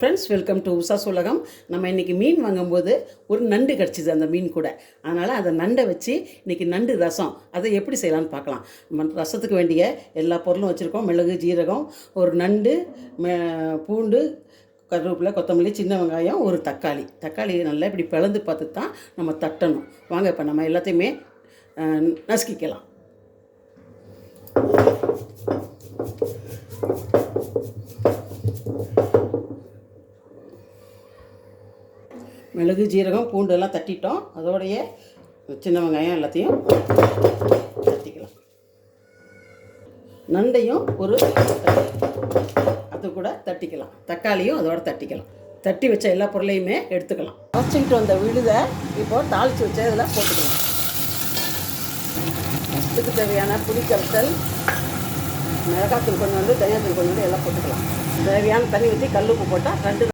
Friends welcome to Usha's உலகம் நம்ம இன்றைக்கி மீன் வாங்கும்போது ஒரு நண்டு கிடச்சிது அந்த மீன் கூட. அதனால் அந்த நண்டை வச்சு இன்றைக்கி நண்டு ரசம். அதை எப்படி செய்யலாம்னு பார்க்கலாம். நம்ம ரசத்துக்கு வேண்டிய எல்லா பொருளும் வச்சுருக்கோம். மிளகு ஜீரகம் ஒரு நண்டு பூண்டு கருவேப்பிலை கொத்தமல்லி சின்ன வெங்காயம் ஒரு தக்காளி. தக்காளி நல்லா இப்படி பிளந்து பார்த்து தான் நம்ம தட்டணும். வாங்க இப்போ நம்ம எல்லாத்தையுமே அஹ், நசுக்கிக்கலாம். மிளகு ஜீரகம் பூண்டு எல்லாம் தட்டிட்டோம். அதோடைய சின்ன வெங்காயம் எல்லாத்தையும் தட்டிக்கலாம். நண்டையும் ஒரு அது கூட தட்டிக்கலாம். தக்காளியும் அதோட தட்டிக்கலாம். தட்டி வச்ச எல்லா பொருளையுமே எடுத்துக்கலாம். வச்சுக்கிட்டு வந்த விழுதை இப்போ தாளித்து வச்ச இதில் போட்டுக்கலாம். ஃபஸ்ட்டுக்கு தேவையான புளி கரைசல் மிளகாத்தூள் கொண்டு வந்து தனியாத்தூள் வந்து எல்லாம் போட்டுக்கலாம். தேவையான தண்ணி ஊற்றி கல் உப்பு போட்டால் ரெண்டு